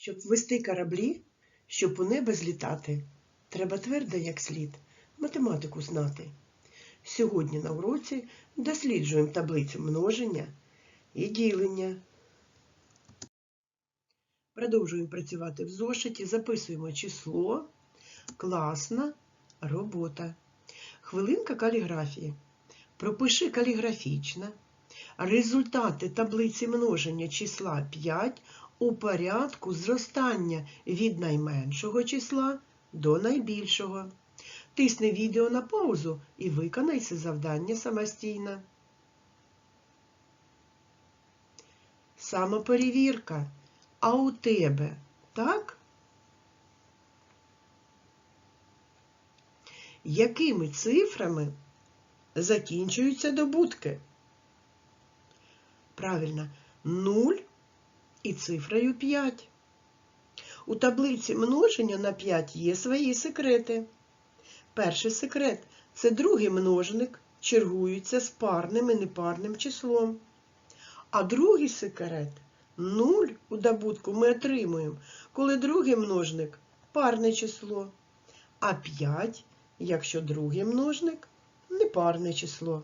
Щоб вести кораблі, щоб у небо злітати, треба твердо, як слід, математику знати. Сьогодні на уроці досліджуємо таблицю множення і ділення. Продовжуємо працювати в зошиті, записуємо число, класна робота. Хвилинка каліграфії. Пропиши каліграфічно результати таблиці множення числа 5 у порядку зростання від найменшого числа до найбільшого. Тисни відео на паузу і виконай це завдання самостійно. Самоперевірка. А у тебе так? Якими цифрами закінчуються добутки? Правильно, 0 і цифрою 5. У таблиці множення на 5 є свої секрети. Перший секрет це другий множник чергується з парним і непарним числом. А другий секрет 0 у добутку ми отримуємо, коли другий множник парне число, а 5, якщо другий множник непарне число.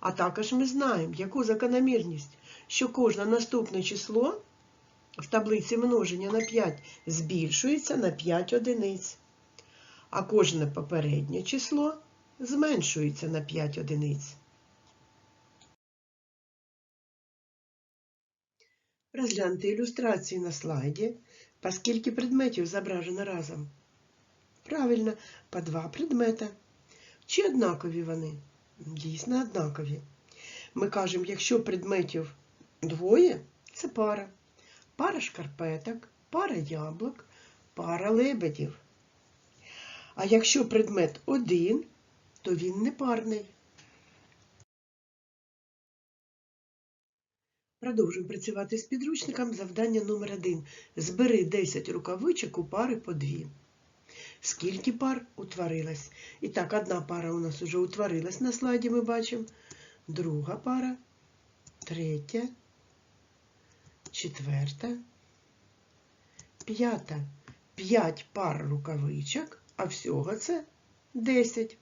А також ми знаємо, яку закономірність, що кожне наступне число в таблиці множення на 5 збільшується на 5 одиниць, а кожне попереднє число зменшується на 5 одиниць. Розгляньте ілюстрації на слайді, по скільки предметів зображено разом. Правильно, по два предмета. Чи однакові вони? Дійсно однакові. Ми кажемо, якщо предметів двоє, це пара. Пара шкарпеток, пара яблук, пара лебедів. А якщо предмет один, то він не парний. Продовжуємо працювати з підручником. Завдання номер 1 Збери 10 рукавичок у пари по 2. Скільки пар утворилось? І так, одна пара у нас вже утворилась на слайді, ми бачимо. Друга пара, третя, четверта, п'ята. П'ять пар рукавичок, а всього це 10.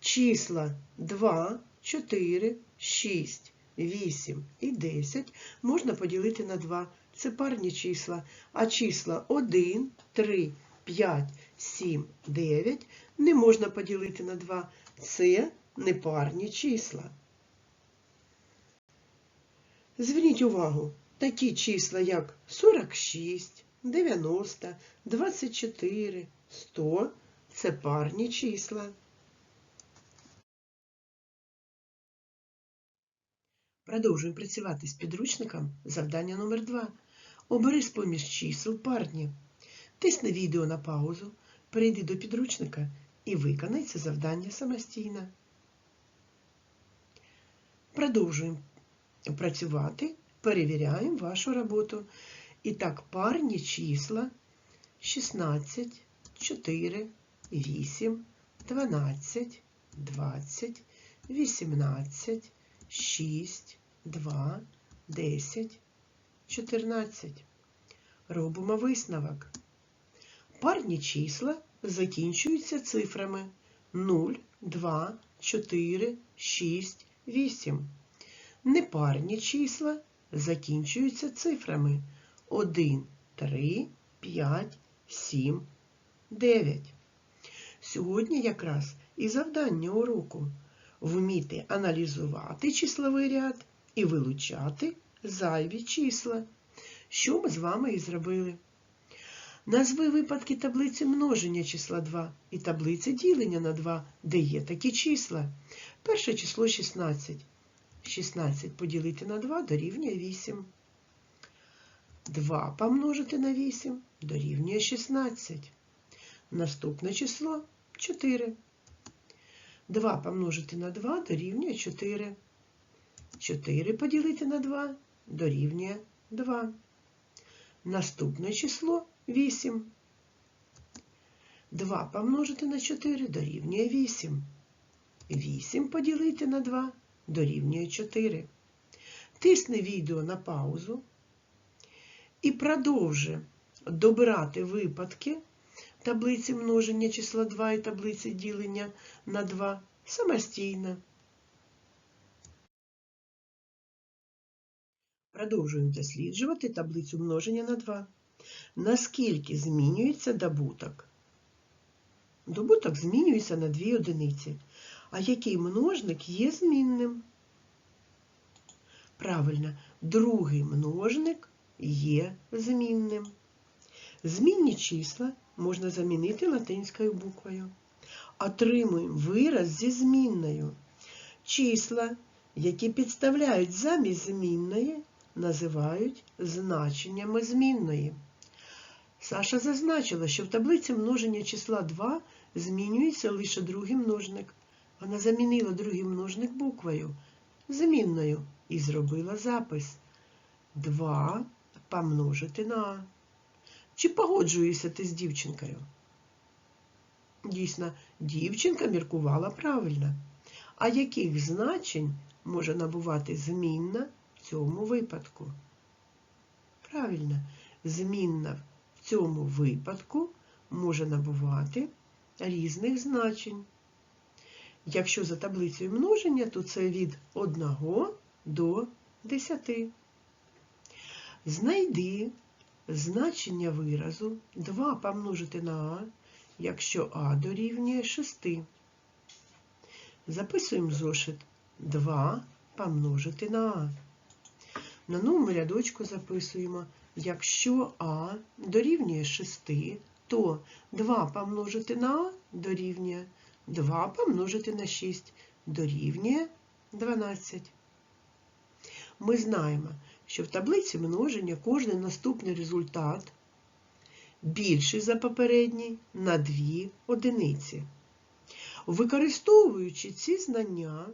Числа 2, 4, 6, 8 і 10 можна поділити на 2. Це парні числа. А числа 1, 3, 5, 7, 9 не можна поділити на 2. Це непарні числа. Зверніть увагу, такі числа, як 46, 90, 24, 100 – це парні числа. Продовжуємо працювати з підручником. Завдання номер 2. Обери з-поміж чисел парні. Тисни відео на паузу, перейди до підручника і виконай це завдання самостійно. Продовжуємо працювати, перевіряємо вашу роботу. І так, парні числа 16, 4, 8, 12, 20, 18, 6, 2, 10, 14. Робимо висновок. Парні числа закінчуються цифрами 0, 2, 4, 6, 8. Непарні числа закінчуються цифрами 1, 3, 5, 7, 9. Сьогодні якраз і завдання уроку вміти аналізувати числовий ряд і вилучати зайві числа, що ми з вами і зробили. Назви випадки таблиці множення числа 2 і таблиці ділення на 2, де є такі числа. Перше число 16. 16 поділити на 2 дорівнює 8. 2 помножити на 8 дорівнює 16. Наступне число 4. 2 помножити на 2 дорівнює 4. 4 поділити на 2 дорівнює 2. Наступне число 8. 2 помножити на 4 дорівнює 8. 8 поділити на 2 дорівнює 4. Тисни відео на паузу і продовжи добирати випадки таблиці множення числа 2 і таблиці ділення на 2 самостійно. Продовжуємо досліджувати таблицю множення на 2. Наскільки змінюється добуток? Добуток змінюється на 2 одиниці. А який множник є змінним? Правильно, другий множник є змінним. Змінні числа можна замінити латинською буквою. Отримуємо вираз зі змінною. Числа, які підставляють замість змінної, називають значеннями змінної. Саша зазначила, що в таблиці множення числа 2 змінюється лише другий множник. Вона замінила другий множник буквою змінною і зробила запис 2 помножити на. Чи погоджуєшся ти з дівчинкою? Дійсно, дівчинка міркувала правильно. А яких значень може набувати змінна в цьому випадку? Правильно, змінна в цьому випадку може набувати різних значень. Якщо за таблицею множення, то це від 1 до 10. Знайди значення виразу 2 помножити на А, якщо А дорівнює 6. Записуємо зошит 2 помножити на А. На новому рядочку записуємо, якщо А дорівнює 6, то 2 помножити на А дорівнює 2 помножити на 6 дорівнює 12. Ми знаємо, що в таблиці множення кожний наступний результат більший за попередній на 2 одиниці. Використовуючи ці знання,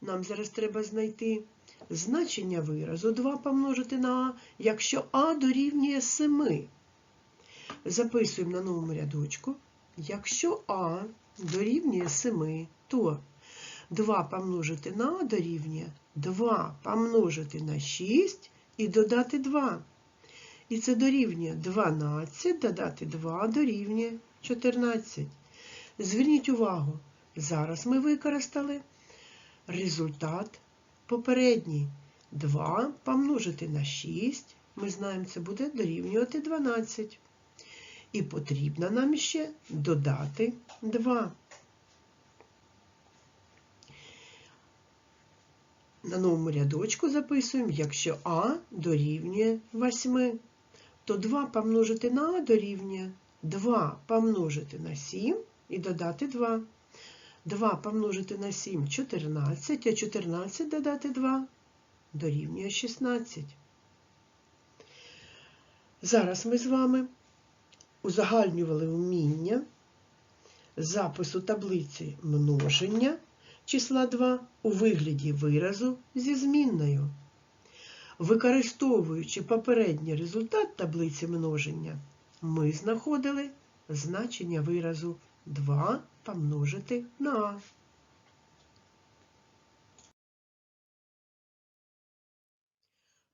нам зараз треба знайти значення виразу 2 помножити на А, якщо А дорівнює 7. Записуємо на новому рядочку. Якщо А дорівнює 7, то 2 помножити на А дорівнює 2 помножити на 6 і додати 2. І це дорівнює 12, додати 2 дорівнює 14. Зверніть увагу, зараз ми використали результат попередній. 2 помножити на 6, ми знаємо, це буде дорівнювати 12. І потрібно нам ще додати 2. На новому рядочку записуємо, якщо А дорівнює 8, то 2 помножити на А дорівнює 2 помножити на 7 і додати 2. 2 помножити на 7 14, а 14 додати 2 дорівнює 16. Зараз ми з вами узагальнювали вміння запису таблиці множення числа 2 у вигляді виразу зі змінною. Використовуючи попередній результат таблиці множення, ми знаходили значення виразу 2 помножити на А.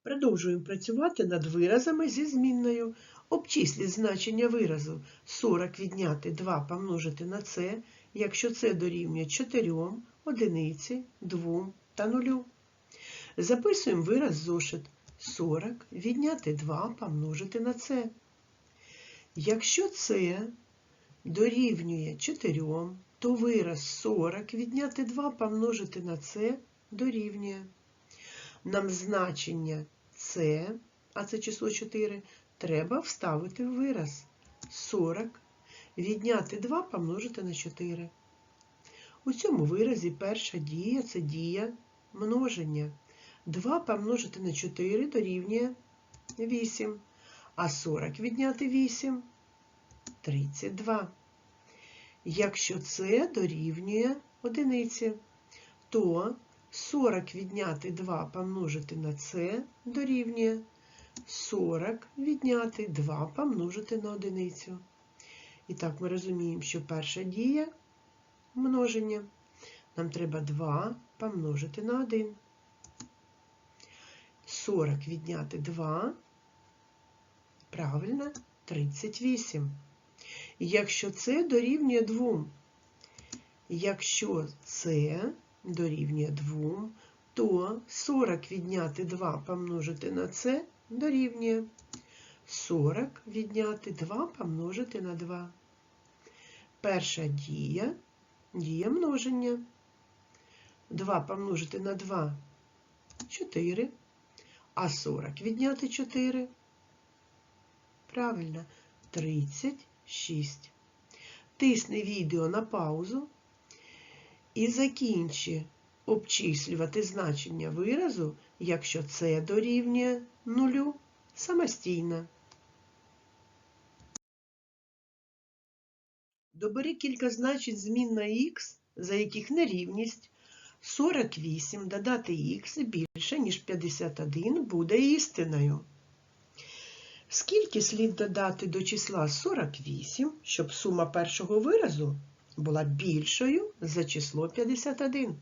Продовжуємо працювати над виразами зі змінною. Обчисліть значення виразу 40 відняти 2 помножити на це, якщо це дорівнює 4, одиниці, 2 та 0. Записуємо вираз зошит 40 відняти 2 помножити на це. Якщо це дорівнює 4, то вираз 40 відняти 2 помножити на це дорівнює. Нам значення це, а це число 4, треба вставити в вираз 40, відняти 2 помножити на 4. У цьому виразі перша дія це дія множення. 2 помножити на 4 дорівнює 8, а 40 відняти 8 32. Якщо це дорівнює одиниці, то 40 відняти 2 помножити на це дорівнює 40 відняти 2 помножити на одиницю. І так ми розуміємо, що перша дія множення. Нам треба 2 помножити на 1. 40 відняти 2. Правильно, 38. І Якщо це дорівнює 2, якщо це дорівнює 2, то 40 відняти 2 помножити на це дорівнює 40 відняти 2 помножити на 2. Перша дія дія множення. 2 помножити на 2 4, а 40 відняти 4. Правильно, 36. Тисни відео на паузу і закінчи обчислювати значення виразу, якщо це дорівнює нулю самостійно. Добери кілька значень змін на х, за яких нерівність 48 додати х більше, ніж 51 буде істиною. Скільки слід додати до числа 48, щоб сума першого виразу була більшою за число 51?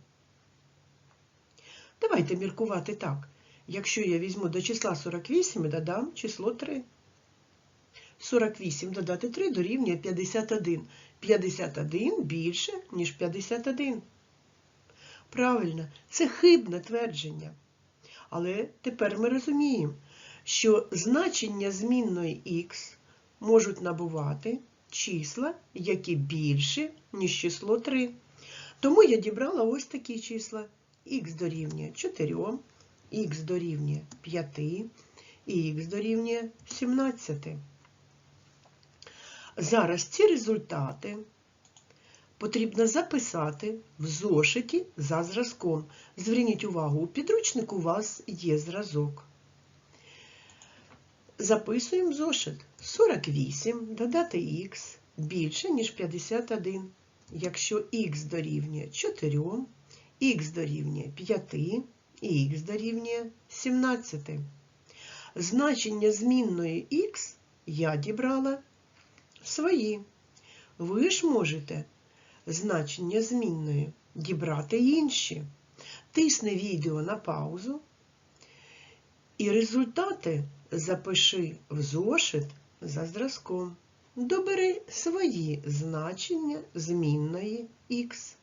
Давайте міркувати так. Якщо я візьму до числа 48 і додам число 3. 48 додати 3 дорівнює 51. 51 більше, ніж 51. Правильно, це хибне твердження. Але тепер ми розуміємо, що значення змінної х можуть набувати числа, які більші, ніж число 3. Тому я дібрала ось такі числа. х дорівнює 4, х дорівнює 5 і х дорівнює 17. Зараз ці результати потрібно записати в зошиті за зразком. Зверніть увагу, у підручнику у вас є зразок. Записуємо зошит 48 додати х більше, ніж 51. Якщо х дорівнює 4, х дорівнює 5 і х дорівнює 17. Значення змінної х я дібрала свої. Ви ж можете значення змінної дібрати інші. Тисни відео на паузу і результати запиши в зошит за зразком. Добери свої значення змінної х.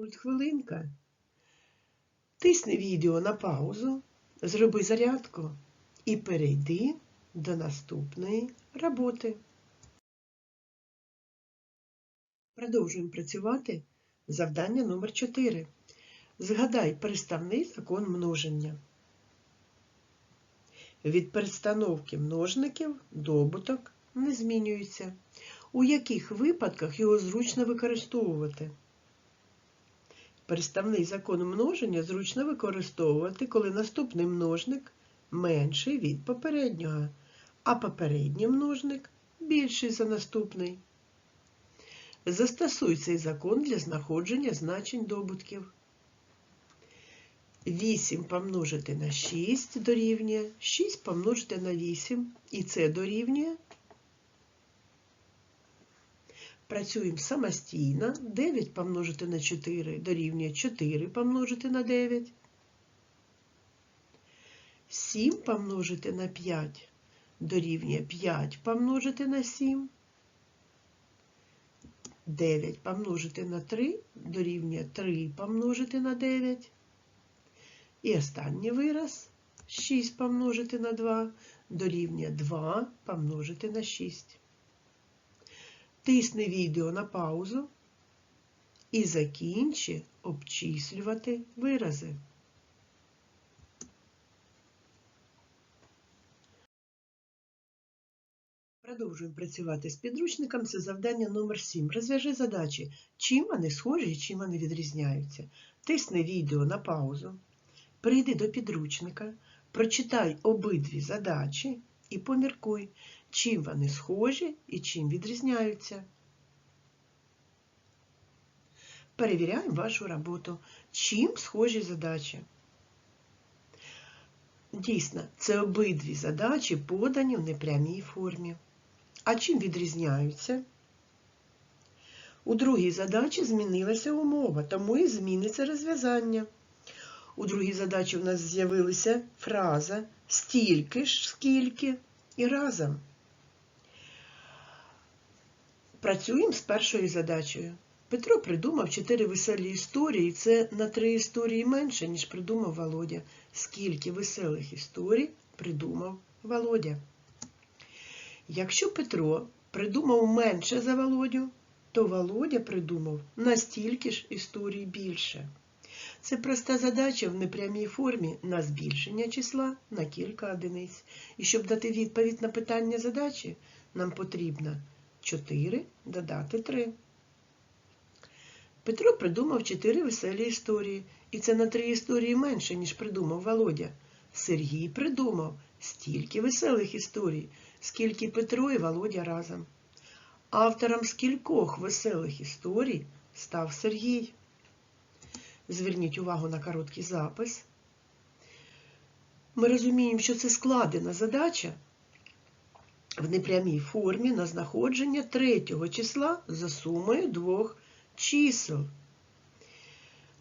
Фізкульт. Тисни відео на паузу, зроби зарядку і перейди до наступної роботи. Продовжуємо працювати. Завдання номер 4. Згадай переставний закон множення. Від перестановки множників добуток не змінюється. У яких випадках його зручно використовувати? Переставний закон множення зручно використовувати, коли наступний множник менший від попереднього, а попередній множник більший за наступний. Застосуй цей закон для знаходження значень добутків. 8 помножити на 6 дорівнює, 6 помножити на 8, і це дорівнює. Працюємо самостійно. 9 помножити на 4 дорівнює 4 помножити на 9. 7 помножити на 5 дорівнює 5 помножити на 7. 9 помножити на 3 дорівнює 3 помножити на 9. І останній вираз 6 помножити на 2 дорівнює 2 помножити на 6. Тисни відео на паузу і закінчи обчислювати вирази. Продовжуємо працювати з підручником. Це завдання номер 7. Розв'яжи задачі, чим вони схожі і чим вони відрізняються. Тисни відео на паузу, прийди до підручника, прочитай обидві задачі і поміркуй, чим вони схожі і чим відрізняються. Перевіряємо вашу роботу. Чим схожі задачі? Дійсно, це обидві задачі подані в непрямій формі. А чим відрізняються? У другій задачі змінилася умова, тому і зміниться розв'язання. У другій задачі у нас з'явилася фраза стільки ж, скільки і разом. Працюємо з першою задачею. Петро придумав чотири веселі історії. Це на три історії менше, ніж придумав Володя. Скільки веселих історій придумав Володя? Якщо Петро придумав менше за Володю, то Володя придумав настільки ж історій більше. Це проста задача в непрямій формі на збільшення числа на кілька одиниць. І щоб дати відповідь на питання задачі, нам потрібно 4 додати 3. Петро придумав 4 веселі історії, і це на 3 історії менше, ніж придумав Володя. Сергій придумав стільки веселих історій, скільки Петро і Володя разом. Автором скількох веселих історій став Сергій. Зверніть увагу на короткий запис. Ми розуміємо, що це складена задача в непрямій формі на знаходження третього числа за сумою двох чисел.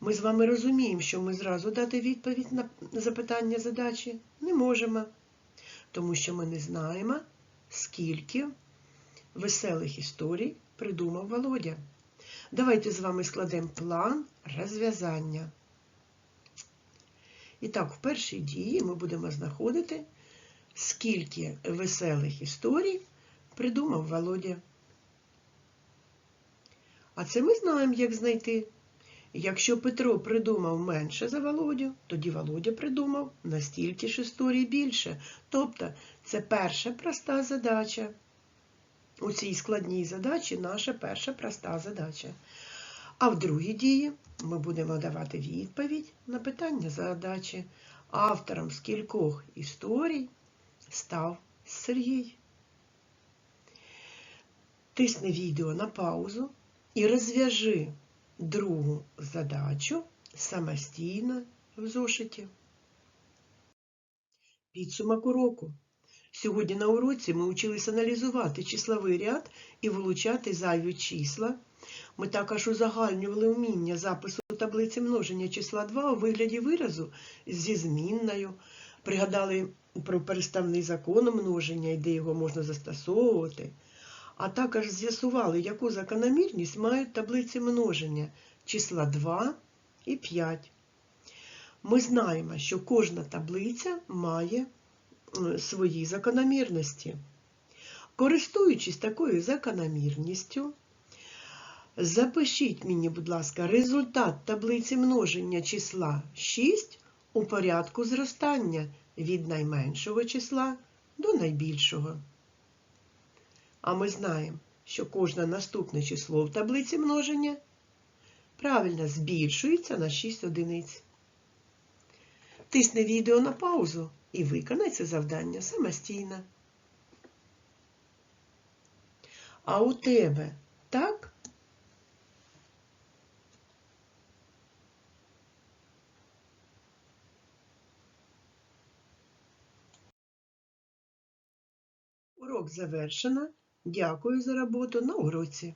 Ми з вами розуміємо, що ми зразу дати відповідь на запитання задачі не можемо, тому що ми не знаємо, скільки веселих історій придумав Володя. Давайте з вами складемо план розв'язання. І так, в першій дії ми будемо знаходити, скільки веселих історій придумав Володя. А це ми знаємо, як знайти. Якщо Петро придумав менше за Володю, тоді Володя придумав настільки ж історій більше. Тобто це перша проста задача. У цій складній задачі наша перша проста задача. А в другій дії ми будемо давати відповідь на питання задачі. Автором скількох історій став Сергій. Тисни відео на паузу і розв'яжи другу задачу самостійно в зошиті. Підсумок уроку. Сьогодні на уроці ми вчились аналізувати числовий ряд і вилучати зайві числа. Ми також узагальнювали вміння запису таблиці множення числа 2 у вигляді виразу зі змінною. Пригадали про переставний закон множення і де його можна застосовувати. А також з'ясували, яку закономірність мають таблиці множення числа 2 і 5. Ми знаємо, що кожна таблиця має свої закономірності. Користуючись такою закономірністю, запишіть мені, будь ласка, результат таблиці множення числа 6 у порядку зростання від найменшого числа до найбільшого. А ми знаємо, що кожне наступне число в таблиці множення правильно збільшується на 6 одиниць. Тисни відео на паузу і виконай це завдання самостійно. А у тебе так? Урок завершено. Дякую за роботу на уроці.